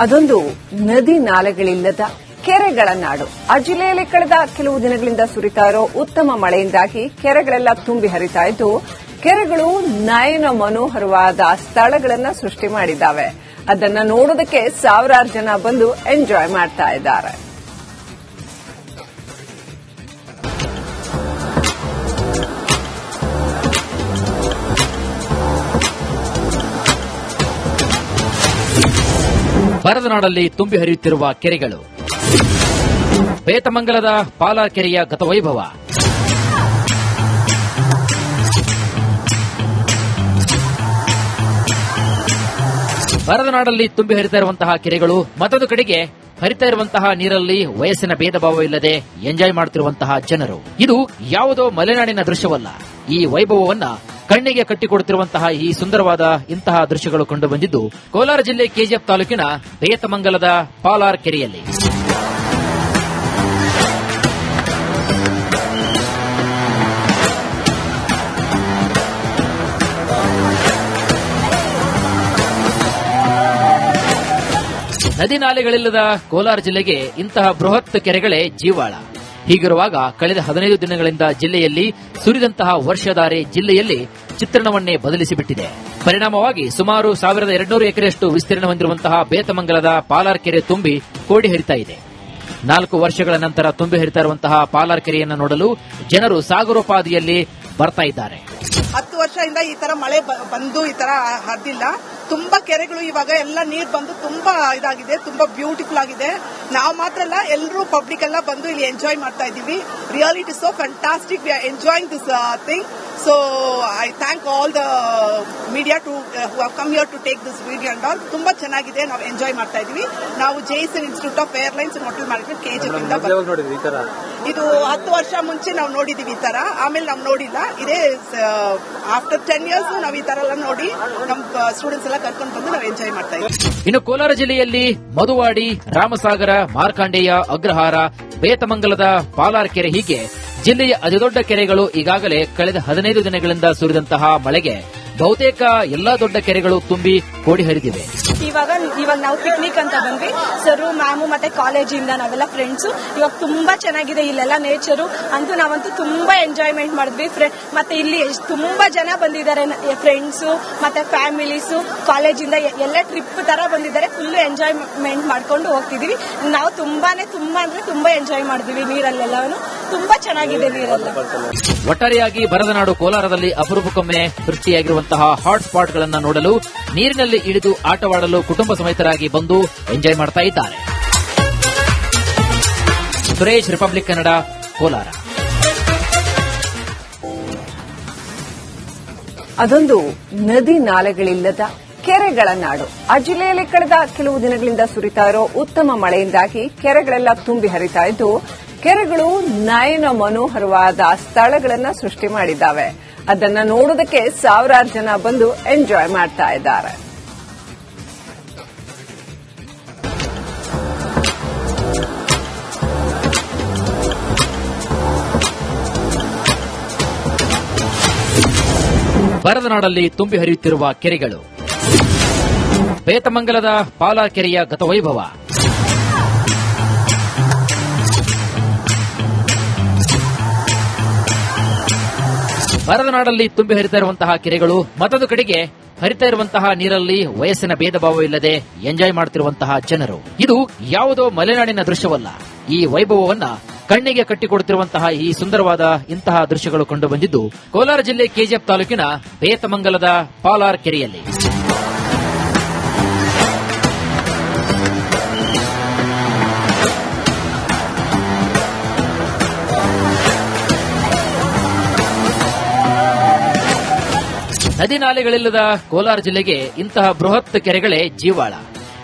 ಅದೊಂದು ನದಿ ನಾಲೆಗಳಿಲ್ಲದ ಕೆರೆಗಳ ನಾಡು. ಆ ಜಿಲ್ಲೆಯಲ್ಲಿ ಕಳೆದ ಕೆಲವು ದಿನಗಳಿಂದ ಸುರಿತಾ ಇರೋ ಉತ್ತಮ ಮಳೆಯಿಂದಾಗಿ ಕೆರೆಗಳೆಲ್ಲ ತುಂಬಿ ಹರಿತಾ ಇದ್ದು, ಕೆರೆಗಳು ನಯನ ಮನೋಹರವಾದ ಸ್ಥಳಗಳನ್ನ ಸೃಷ್ಟಿ ಮಾಡಿದ್ದಾವೆ. ಅದನ್ನ ನೋಡೋದಕ್ಕೆ ಸಾವಿರಾರು ಜನ ಬಂದು ಎಂಜಾಯ್ ಮಾಡ್ತಾ ಇದ್ದಾರೆ. ಬರದ ನಾಡಲ್ಲಿ ತುಂಬಿ ಹರಿಯುತ್ತಿರುವ ಕೆರೆಗಳು. ಬೇತಮಂಗಲದ ಪಾಲಾ ಕೆರೆಯ ಗತವೈಭವ. ಬರದ ನಾಡಲ್ಲಿ ತುಂಬಿ ಹರಿತಾ ಇರುವಂತಹ ಕೆರೆಗಳು ಮತ್ತೊಂದು ಕಡೆಗೆ ಹರಿತಾ ಇರುವಂತಹ ನೀರಲ್ಲಿ ವಯಸ್ಸಿನ ಭೇದ ಭಾವ ಇಲ್ಲದೆ ಎಂಜಾಯ್ ಮಾಡುತ್ತಿರುವಂತಹ ಜನರು. ಇದು ಯಾವುದೋ ಮಲೆನಾಡಿನ ದೃಶ್ಯವಲ್ಲ. ಈ ವೈಭವವನ್ನ ಕಣ್ಣಿಗೆ ಕಟ್ಟಿಕೊಡುತ್ತಿರುವಂತಹ ಈ ಸುಂದರವಾದ ಇಂತಹ ದೃಶ್ಯಗಳು ಕಂಡು ಬಂದಿದ್ದು ಕೋಲಾರ ಜಿಲ್ಲೆ ಕೆಜಿಎಫ್ ತಾಲೂಕಿನ ರೇತಮಂಗಲದ ಪಾಲಾರ್ ಕೆರೆಯಲ್ಲಿ. ನದಿ ನಾಲೆಗಳಿಲ್ಲದ ಕೋಲಾರ ಜಿಲ್ಲೆಗೆ ಇಂತಹ ಬೃಹತ್ ಕೆರೆಗಳೇ ಜೀವಾಳ. ಹೀಗಿರುವಾಗ ಕಳೆದ ಹದಿನೈದು ದಿನಗಳಿಂದ ಜಿಲ್ಲೆಯಲ್ಲಿ ಸುರಿದಂತಹ ವರ್ಷಧಾರೆ ಜಿಲ್ಲೆಯಲ್ಲಿ ಚಿತ್ರಣವನ್ನೇ ಬದಲಿಸಿಬಿಟ್ಟಿದೆ. ಪರಿಣಾಮವಾಗಿ ಸುಮಾರು ಸಾವಿರದ ಎರಡ್ನೂರು ಎಕರೆಯಷ್ಟು ವಿಸ್ತೀರ್ಣ ಹೊಂದಿರುವಂತಹ ಬೇತಮಂಗಲದ ಪಾಲಾರ್ ಕೆರೆ ತುಂಬಿ ಕೋಡಿ ಹರಿತಾ ಇದೆ. ನಾಲ್ಕು ವರ್ಷಗಳ ನಂತರ ತುಂಬಿ ಹರಿತಾ ಇರುವಂತಹ ಪಾಲಾರ್ ಕೆರೆಯನ್ನು ನೋಡಲು ಜನರು ಸಾಗರೋಪಾದಿಯಲ್ಲಿ ಬರ್ತಾ ಇದ್ದಾರೆ. ಹತ್ತು ವರ್ಷದಿಂದ ಈ ತರ ಮಳೆ ಬಂದು ಈ ತರ ಹರಿದಿಲ್ಲ. ತುಂಬಾ ಕೆರೆಗಳು ಇವಾಗ ಎಲ್ಲ ನೀರ್ ಬಂದು ತುಂಬಾ ಇದಾಗಿದೆ ತುಂಬಾ ಬ್ಯೂಟಿಫುಲ್ ಆಗಿದೆ. ನಾವು ಮಾತ್ರ ಅಲ್ಲ ಎಲ್ಲರೂ ಪಬ್ಲಿಕ್ ಎಲ್ಲ ಬಂದು ಇಲ್ಲಿ ಎಂಜಾಯ್ ಮಾಡ್ತಾ ಇದೀವಿ real it is so fantastic we are enjoying this thing so I thank all the media to come here to take this video and all ತುಂಬಾ ಚೆನ್ನಾಗಿದೆ ನಾವು ಎಂಜಾಯ್ ಮಾಡ್ತಾ ಇದೀವಿ ನಾವು Jaison institute of airlines and hotel management KGF ಇಂದ ಹತ್ತು ವರ್ಷ ಮುಂಚೆ ನಾವು ನೋಡಿದೀವಿ ಈ ತರ ಆಮೇಲೆ ನಾವು ನೋಡಿಲ್ಲ. ಇದೇ ಆಫ್ಟರ್ ಟೆನ್ ಇಯರ್ಸ್ ನಾವು ಈ ತರ ಎಲ್ಲ ನೋಡಿ ನಮ್ ಸ್ಟೂಡೆಂಟ್ಸ್ ಎಲ್ಲ ಇನ್ನು ಕೋಲಾರ ಜಿಲ್ಲೆಯಲ್ಲಿ ಮಧುವಾಡಿ ರಾಮಸಾಗರ, ಮಾರ್ಕಾಂಡೇಯ, ಅಗ್ರಹಾರ, ಬೇತಮಂಗಲದ ಪಾಲಾರ್ ಕೆರೆ ಹೀಗೆ ಜಿಲ್ಲೆಯ ಅತಿದೊಡ್ಡ ಕೆರೆಗಳು ಈಗಾಗಲೇ ಕಳೆದ ಹದಿನೈದು ದಿನಗಳಿಂದ ಸುರಿದಂತಹ ಮಳೆಗೆ ಬಹುತೇಕ ಎಲ್ಲಾ ದೊಡ್ಡ ಕೆರೆಗಳು ತುಂಬಿ ಕೋಡಿ ಹರಿದಿವೆ. ಇವಾಗ ಇವಾಗ ನಾವು ಪಿಕ್ನಿಕ್ ಅಂತ ಬಂದ್ವಿ. ಸರ್ ಮ್ಯಾಮು ಮತ್ತೆ ಕಾಲೇಜಿಂದ ನಾವೆಲ್ಲ ಫ್ರೆಂಡ್ಸ್ ಇವಾಗ ತುಂಬಾ ಚೆನ್ನಾಗಿದೆ ಇಲ್ಲೆಲ್ಲ ನೇಚರು ಅಂತೂ ನಾವಂತೂ ತುಂಬಾ ಎಂಜಾಯ್ಮೆಂಟ್ ಮಾಡಿದ್ವಿ. ಮತ್ತೆ ಇಲ್ಲಿ ತುಂಬಾ ಜನ ಬಂದಿದ್ದಾರೆ ಫ್ರೆಂಡ್ಸ್ ಮತ್ತೆ ಫ್ಯಾಮಿಲೀಸ್ ಕಾಲೇಜಿಂದ ಎಲ್ಲ ಟ್ರಿಪ್ ತರ ಬಂದಿದ್ದಾರೆ. ಫುಲ್ ಎಂಜಾಯ್ಮೆಂಟ್ ಮಾಡ್ಕೊಂಡು ಹೋಗ್ತಿದೀವಿ. ನಾವು ತುಂಬಾನೇ ತುಂಬಾ ಅಂದ್ರೆ ತುಂಬಾ ಎಂಜಾಯ್ ಮಾಡಿದ್ವಿ ನೀರಲ್ಲೆಲ್ಲ ತುಂಬಾ ಚೆನ್ನಾಗಿದೆ ನೀರಲ್ಲ. ಒಟ್ಟಾರೆಯಾಗಿ ಬರದನಾಡು ಕೋಲಾರದಲ್ಲಿ ಅಪರೂಪಕ್ಕೊಮ್ಮೆ ಸೃಷ್ಟಿಯಾಗಿರುವಂತಹ ಹಾಟ್ ಸ್ಪಾಟ್ಗಳನ್ನು ನೋಡಲು ನೀರಿನಲ್ಲಿ ಇಳಿದು ಆಟವಾಡಲು ಕುಟುಂಬ ಸಮೇತರಾಗಿ ಬಂದು ಎಂಜಾಯ್ ಮಾಡ್ತಾ ಇದ್ದಾರೆ. ಸುರೇಶ್ ರಿಪಬ್ಲಿಕ್ ಕನ್ನಡ ಕೋಲಾರ. ಅದೊಂದು ನದಿ ನಾಲೆಗಳಿಲ್ಲದ ಕೆರೆಗಳ ನಾಡು. ಆ ಜಿಲ್ಲೆಯಲ್ಲಿ ಕಳೆದ ಕೆಲವು ದಿನಗಳಿಂದ ಸುರಿತಾ ಇರೋ ಉತ್ತಮ ಮಳೆಯಿಂದಾಗಿ ಕೆರೆಗಳೆಲ್ಲ ತುಂಬಿ ಹರಿತಾ ಇದ್ದು, ಕೆರೆಗಳು ನಯನ ಮನೋಹರವಾದ ಸ್ಥಳಗಳನ್ನು ಸೃಷ್ಟಿ ಮಾಡಿದ್ದಾವೆ. ಅದನ್ನ ನೋಡೋದಕ್ಕೆ ಸಾವಿರಾರು ಜನ ಬಂದು ಎಂಜಾಯ್ ಮಾಡ್ತಾ ಇದ್ದಾರೆ. ಬರದ ನಾಡಲ್ಲಿ ತುಂಬಿ ಹರಿಯುತ್ತಿರುವ ಕೆರೆಗಳು. ಬೇತಮಂಗಲದ ಪಾಲಾ ಕೆರೆಯ ಗತವೈಭವ. ಬರದ ನಾಡಲ್ಲಿ ತುಂಬಿ ಹರಿತಾ ಇರುವಂತಹ ಕೆರೆಗಳು, ಮತ್ತೊಂದು ಕಡೆಗೆ ಹರಿತಾ ಇರುವಂತಹ ನೀರಲ್ಲಿ ವಯಸ್ಸಿನ ಭೇದ ಭಾವ ಎಂಜಾಯ್ ಮಾಡುತ್ತಿರುವಂತಹ ಜನರು. ಇದು ಯಾವುದೋ ಮಲೆನಾಡಿನ ದೃಶ್ಯವಲ್ಲ. ಈ ವೈಭವವನ್ನ ಕಣ್ಣಿಗೆ ಕಟ್ಟಿಕೊಡುತ್ತಿರುವಂತಹ ಈ ಸುಂದರವಾದ ಇಂತಹ ದೃಶ್ಯಗಳು ಕಂಡು ಬಂದಿದ್ದು ಕೋಲಾರ ಜಿಲ್ಲೆ ಕೆಜಿಎಫ್ ತಾಲೂಕಿನ ಬೇತಮಂಗಲದ ಪಾಲಾರ್ ಕೆರೆಯಲ್ಲಿ. ನದಿ ನಾಲೆಗಳಿಲ್ಲದ ಕೋಲಾರ ಜಿಲ್ಲೆಗೆ ಇಂತಹ ಬೃಹತ್ ಕೆರೆಗಳೇ ಜೀವಾಳ.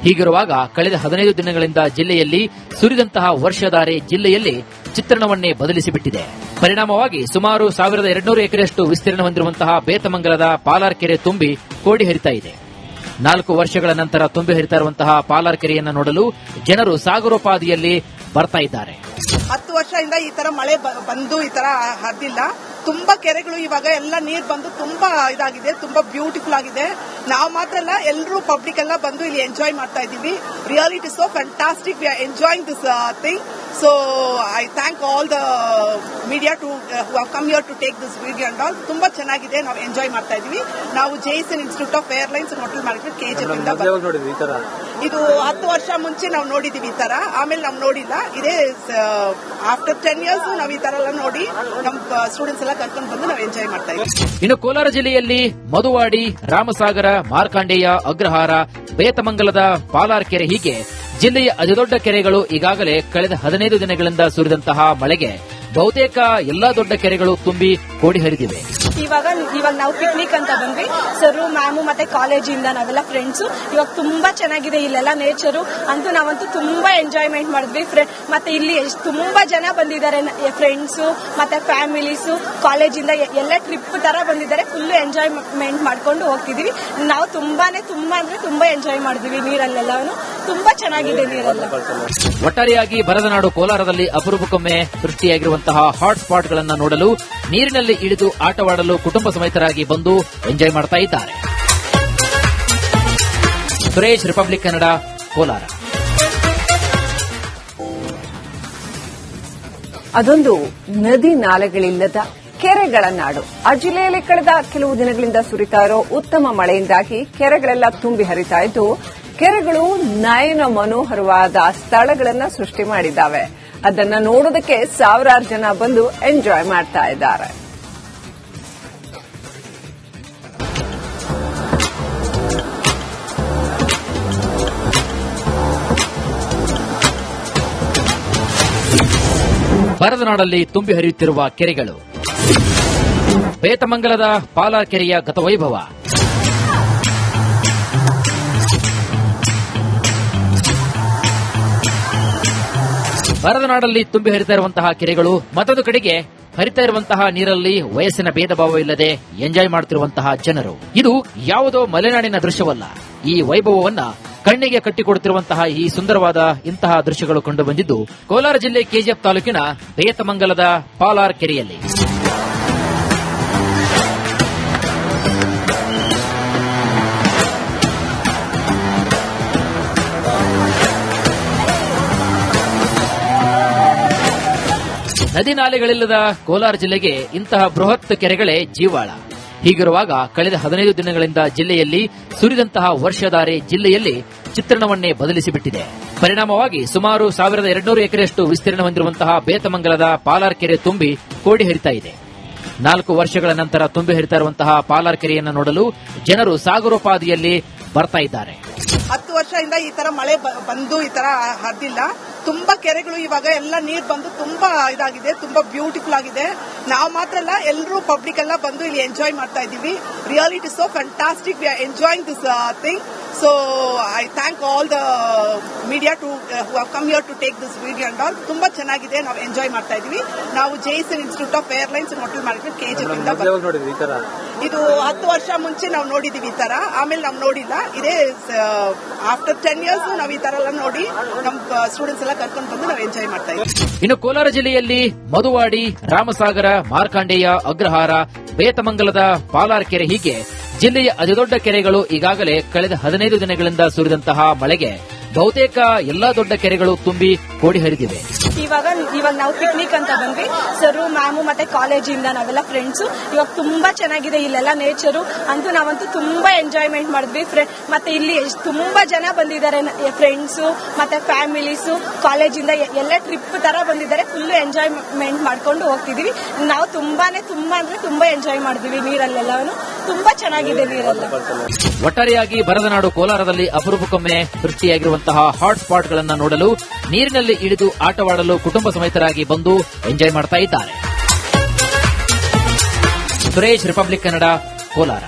ಹೀಗಿರುವಾಗ ಕಳೆದ ಹದಿನೈದು ದಿನಗಳಿಂದ ಜಿಲ್ಲೆಯಲ್ಲಿ ಸುರಿದಂತಹ ವರ್ಷಧಾರೆ ಜಿಲ್ಲೆಯಲ್ಲಿ ಚಿತ್ರಣವನ್ನೇ ಬದಲಿಸಿಬಿಟ್ಟಿದೆ. ಪರಿಣಾಮವಾಗಿ ಸುಮಾರು ಸಾವಿರದ ಎರಡ್ನೂರು ಎಕರೆಯಷ್ಟು ವಿಸ್ತೀರ್ಣ ಹೊಂದಿರುವಂತಹ ಬೇತಮಂಗಲದ ಪಾಲಾರ್ ಕೆರೆ ತುಂಬಿ ಕೋಡಿ ಹರಿತಾ ಇದೆ. ನಾಲ್ಕು ವರ್ಷಗಳ ನಂತರ ತುಂಬಿ ಹರಿತಾ ಇರುವಂತಹ ಪಾಲಾರ್ ಕೆರೆಯನ್ನು ನೋಡಲು ಜನರು ಸಾಗರೋಪಾದಿಯಲ್ಲಿ ಬರ್ತಾ ಇದ್ದಾರೆ. ಹತ್ತು ವರ್ಷದಿಂದ ಈ ತರ ಮಳೆ ಬಂದು ಈ ತರ ಹರಿದಿಲ್ಲ. ತುಂಬಾ ಕೆರೆಗಳು ಇವಾಗ ಎಲ್ಲ ನೀರ್ ಬಂದು ತುಂಬಾ ಇದಾಗಿದೆ ತುಂಬಾ ಬ್ಯೂಟಿಫುಲ್ ಆಗಿದೆ. ನಾವು ಮಾತ್ರ ಅಲ್ಲ ಎಲ್ಲರೂ ಪಬ್ಲಿಕ್ ಎಲ್ಲ ಬಂದು ಇಲ್ಲಿ ಎಂಜಾಯ್ ಮಾಡ್ತಾ ಇದೀವಿ real it is so fantastic we are enjoying this thing so I thank all the media to come your to take this video and all ತುಂಬಾ ಚೆನ್ನಾಗಿದೆ ನಾವು ಎಂಜಾಯ್ ಮಾಡ್ತಾ ಇದೀವಿ ನಾವು Jaison institute of airlines and hotel management KGF ಇಂದ ಇದು ಹತ್ತು ವರ್ಷ ಮುಂಚೆ ನಾವು ನೋಡಿದೀವಿ ಈ ತರ ಆಮೇಲೆ ನಾವು ನೋಡಿಲ್ಲ. ಇದೇ ಆಫ್ಟರ್ ಟೆನ್ ಇಯರ್ಸ್ ನಾವು ಈ ತರ ಎಲ್ಲ ನೋಡಿ. ನಮ್ಮ ಸ್ಟೂಡೆಂಟ್ಸ್ ಎಲ್ಲ ಕರ್ಕೊಂಡು ಬಂದು ನಾವು ಎಂಜಾಯ್ ಮಾಡ್ತಾ ಇದ್ದೀವಿ. ಇನ್ನು ಕೋಲಾರ ಜಿಲ್ಲೆಯಲ್ಲಿ ಮಧುವಾಡಿ ರಾಮಸಾಗರ, ಮಾರ್ಕಾಂಡೇಯ, ಅಗ್ರಹಾರ, ಬೇತಮಂಗಲದ ಪಾಲಾರ್ಕೆರೆ ಹೀಗೆ ಜಿಲ್ಲೆಯ ಅತಿದೊಡ್ಡ ಕೆರೆಗಳು ಈಗಾಗಲೇ ಕಳೆದ ಹದಿನೈದು ದಿನಗಳಿಂದ ಸುರಿದಂತಹ ಮಳೆಗೆ ಬಹುತೇಕ ಎಲ್ಲಾ ದೊಡ್ಡ ಕೆರೆಗಳು ತುಂಬಿ ಕೋಡಿ ಹರಿದಿವೆ. ಇವಾಗ ಇವಾಗ ನಾವು ಪಿಕ್ನಿಕ್ ಅಂತ ಬಂದ್ವಿ. ಸರ್ ಮ್ಯಾಮು ಮತ್ತೆ ಕಾಲೇಜಿಂದ ನಾವೆಲ್ಲ ಫ್ರೆಂಡ್ಸ್ ಇವಾಗ ತುಂಬಾ ಚೆನ್ನಾಗಿದೆ ಇಲ್ಲೆಲ್ಲ ನೇಚರು ಅಂತೂ ನಾವಂತೂ ತುಂಬಾ ಎಂಜಾಯ್ಮೆಂಟ್ ಮಾಡಿದ್ವಿ. ಮತ್ತೆ ಇಲ್ಲಿ ಎಷ್ಟ್ ತುಂಬಾ ಜನ ಬಂದಿದ್ದಾರೆ ಫ್ರೆಂಡ್ಸ್ ಮತ್ತೆ ಫ್ಯಾಮಿಲೀಸ್ ಕಾಲೇಜಿಂದ ಎಲ್ಲ ಟ್ರಿಪ್ ತರ ಬಂದಿದ್ದಾರೆ. ಫುಲ್ ಎಂಜಾಯ್ಮೆಂಟ್ ಮಾಡ್ಕೊಂಡು ಹೋಗ್ತಿದೀವಿ. ನಾವು ತುಂಬಾನೇ ತುಂಬಾ ಅಂದ್ರೆ ತುಂಬಾ ಎಂಜಾಯ್ ಮಾಡಿದ್ವಿ ನೀರಲ್ಲೆಲ್ಲ ತುಂಬಾ ಚೆನ್ನಾಗಿದೆ ನೀರೆಲ್ಲ. ಒಟ್ಟಾರೆಯಾಗಿ ಬರದನಾಡು ಕೋಲಾರದಲ್ಲಿ ಅಪರೂಪಕ್ಕೊಮ್ಮೆ ಸೃಷ್ಟಿಯಾಗಿರುವಂತಹ ಹಾಟ್ ಸ್ಪಾಟ್ಗಳನ್ನು ನೋಡಲು, ನೀರಿನಲ್ಲಿ ಇಳಿದು ಆಟವಾಡಲು ಕುಟುಂಬ ಸಮೇತರಾಗಿ ಬಂದು ಎಂಜಾಯ್ ಮಾಡ್ತಾ ಇದ್ದಾರೆ. ಸುರೇಶ್ ರಿಪಬ್ಲಿಕ್ ಕನ್ನಡ ಕೋಲಾರ. ಅದೊಂದು ನದಿ ನಾಲೆಗಳಿಲ್ಲದ ಕೆರೆಗಳ ನಾಡು. ಆ ಜಿಲ್ಲೆಯಲ್ಲಿ ಕಳೆದ ಕೆಲವು ದಿನಗಳಿಂದ ಸುರಿತಾ ಇರೋ ಉತ್ತಮ ಮಳೆಯಿಂದಾಗಿ ಕೆರೆಗಳೆಲ್ಲ ತುಂಬಿ ಹರಿತಾ ಇದ್ದು, ಕೆರೆಗಳು ನಯನ ಮನೋಹರವಾದ ಸ್ಥಳಗಳನ್ನು ಸೃಷ್ಟಿ ಮಾಡಿದ್ದಾವೆ. ಅದನ್ನ ನೋಡೋದಕ್ಕೆ ಸಾವಿರಾರು ಜನ ಬಂದು ಎಂಜಾಯ್ ಮಾಡ್ತಾ ಇದ್ದಾರೆ. ಭರತನಾಡಲ್ಲಿ ತುಂಬಿ ಹರಿಯುತ್ತಿರುವ ಕೆರೆಗಳು. ಬೇತಮಂಗಲದ ಪಾಲಾರ್ ಕೆರೆಯ ಗತವೈಭವ. ಬರದ ನಾಡಲ್ಲಿ ತುಂಬಿ ಹರಿತಾ ಇರುವಂತಹ ಕೆರೆಗಳು, ಮತ್ತೊಂದು ಕಡೆಗೆ ಹರಿತಾ ಇರುವಂತಹ ನೀರಲ್ಲಿ ವಯಸ್ಸಿನ ಭೇದ ಭಾವ ಇಲ್ಲದೆ ಎಂಜಾಯ್ ಮಾಡುತ್ತಿರುವಂತಹ ಜನರು. ಇದು ಯಾವುದೋ ಮಲೆನಾಡಿನ ದೃಶ್ಯವಲ್ಲ. ಈ ವೈಭವವನ್ನ ಕಣ್ಣಿಗೆ ಕಟ್ಟಿಕೊಡುತ್ತಿರುವಂತಹ ಈ ಸುಂದರವಾದ ಇಂತಹ ದೃಶ್ಯಗಳು ಕಂಡುಬಂದಿದ್ದು ಕೋಲಾರ ಜಿಲ್ಲೆ ಕೆಜಿಎಫ್ ತಾಲೂಕಿನ ಬೇತಮಂಗಲದ ಪಾಲಾರ್ ಕೆರೆಯಲ್ಲಿ. ನದಿ ನಾಲೆಗಳಿಲ್ಲದ ಕೋಲಾರ ಜಿಲ್ಲೆಗೆ ಇಂತಹ ಬೃಹತ್ ಕೆರೆಗಳೇ ಜೀವಾಳ. ಹೀಗಿರುವಾಗ ಕಳೆದ ಹದಿನೈದು ದಿನಗಳಿಂದ ಜಿಲ್ಲೆಯಲ್ಲಿ ಸುರಿದಂತಹ ವರ್ಷಧಾರೆ ಜಿಲ್ಲೆಯಲ್ಲಿ ಚಿತ್ರಣವನ್ನೇ ಬದಲಿಸಿಬಿಟ್ಟಿದೆ. ಪರಿಣಾಮವಾಗಿ ಸುಮಾರು ಸಾವಿರದ ಎರಡ್ನೂರು ಎಕರೆಯಷ್ಟು ವಿಸ್ತೀರ್ಣ ಹೊಂದಿರುವಂತಹ ಬೇತಮಂಗಲದ ಪಾಲಾರ್ ಕೆರೆ ತುಂಬಿ ಕೋಡಿ ಹರಿತಾ ಇದೆ. ನಾಲ್ಕು ವರ್ಷಗಳ ನಂತರ ತುಂಬಿ ಹರಿತಾ ಇರುವಂತಹ ಪಾಲಾರ್ ಕೆರೆಯನ್ನು ನೋಡಲು ಜನರು ಸಾಗರೋಪಾದಿಯಲ್ಲಿ ಬರ್ತಾ ಇದ್ದಾರೆ. ಹತ್ತು ವರ್ಷದಿಂದ ಈ ತರ ಮಳೆ ಬಂದು ಈ ತರ ಹರಿದಿಲ್ಲ. ತುಂಬಾ ಕೆರೆಗಳು ಇವಾಗ ಎಲ್ಲ ನೀರ್ ಬಂದು ತುಂಬಾ ಇದಾಗಿದೆ ತುಂಬಾ ಬ್ಯೂಟಿಫುಲ್ ಆಗಿದೆ. ನಾವು ಮಾತ್ರ ಅಲ್ಲ ಎಲ್ಲರೂ ಪಬ್ಲಿಕ್ ಎಲ್ಲ ಬಂದು ಇಲ್ಲಿ ಎಂಜಾಯ್ ಮಾಡ್ತಾ ಇದೀವಿ real it is so fantastic we are enjoying this thing so I thank all the media to come here to take this video and all ತುಂಬಾ ಚೆನ್ನಾಗಿದೆ ನಾವು ಎಂಜಾಯ್ ಮಾಡ್ತಾ ಇದೀವಿ ನಾವು Jaison institute of airlines and hotel management KGF ಇಂದ ಹತ್ತು ವರ್ಷ ಮುಂಚೆ ನಾವು ನೋಡಿದೀವಿ ಈ ತರ ಆಮೇಲೆ ನಾವು ನೋಡಿಲ್ಲ. ಇದೇ ಆಫ್ಟರ್ ಟೆನ್ ಇಯರ್ಸ್ ನಾವು ಈ ತರ ಎಲ್ಲ ನೋಡಿ ನಮ್ಮ ಸ್ಟೂಡೆಂಟ್ಸ್ ಎಲ್ಲ ಇನ್ನು ಕೋಲಾರ ಜಿಲ್ಲೆಯಲ್ಲಿ ಮಧುವಾಡಿ ರಾಮಸಾಗರ, ಮಾರ್ಕಾಂಡೇಯ, ಅಗ್ರಹಾರ, ಬೇತಮಂಗಲದ ಪಾಲಾರ್ ಕೆರೆ ಹೀಗೆ ಜಿಲ್ಲೆಯ ಅತಿದೊಡ್ಡ ಕೆರೆಗಳು ಈಗಾಗಲೇ ಕಳೆದ ಹದಿನೈದು ದಿನಗಳಿಂದ ಸುರಿದಂತಹ ಮಳೆಗೆ ಬಹುತೇಕ ಎಲ್ಲಾ ದೊಡ್ಡ ಕೆರೆಗಳು ತುಂಬಿ ಕೋಡಿ ಹರಿದಿವೆ. ಇವಾಗ ಇವಾಗ ನಾವು ಪಿಕ್ನಿಕ್ ಅಂತ ಬಂದ್ವಿ. ಸರ್ ಮ್ಯಾಮು ಮತ್ತೆ ಕಾಲೇಜಿಂದ ನಾವೆಲ್ಲ ಫ್ರೆಂಡ್ಸ್ ಇವಾಗ ತುಂಬಾ ಚೆನ್ನಾಗಿದೆ ಇಲ್ಲೆಲ್ಲ ನೇಚರು ಅಂತೂ ನಾವಂತೂ ತುಂಬಾ ಎಂಜಾಯ್ಮೆಂಟ್ ಮಾಡಿದ್ವಿ. ಮತ್ತೆ ಇಲ್ಲಿ ತುಂಬಾ ಜನ ಬಂದಿದ್ದಾರೆ ಫ್ರೆಂಡ್ಸ್ ಮತ್ತೆ ಫ್ಯಾಮಿಲೀಸ್ ಕಾಲೇಜಿಂದ ಎಲ್ಲ ಟ್ರಿಪ್ ತರ ಬಂದಿದ್ದಾರೆ. ಫುಲ್ ಎಂಜಾಯ್ಮೆಂಟ್ ಮಾಡ್ಕೊಂಡು ಹೋಗ್ತಿದೀವಿ. ನಾವು ತುಂಬಾನೇ ತುಂಬಾ ಅಂದ್ರೆ ತುಂಬಾ ಎಂಜಾಯ್ ಮಾಡಿದ್ವಿ ನೀರಲ್ಲೆಲ್ಲನು. ತುಂಬಾ ಚೆನ್ನಾಗಿದೆ ನೀರಲ್ಲ. ಒಟ್ಟಾರೆಯಾಗಿ ಬರದನಾಡು ಕೋಲಾರದಲ್ಲಿ ಅಪರೂಪಕ್ಕೊಮ್ಮೆ ಸೃಷ್ಟಿಯಾಗಿರುವಂತಹ ಹಾಟ್ ಸ್ಪಾಟ್ಗಳನ್ನು ನೋಡಲು ನೀರಿನಲ್ಲಿ ಇಳಿದು ಆಟವಾಡಲು ಕುಟುಂಬ ಸಮೇತರಾಗಿ ಬಂದು ಎಂಜಾಯ್ ಮಾಡ್ತಾ ಇದ್ದಾರೆ. ಸುರೇಶ್ ರಿಪಬ್ಲಿಕ್ ಕನ್ನಡ ಕೋಲಾರ.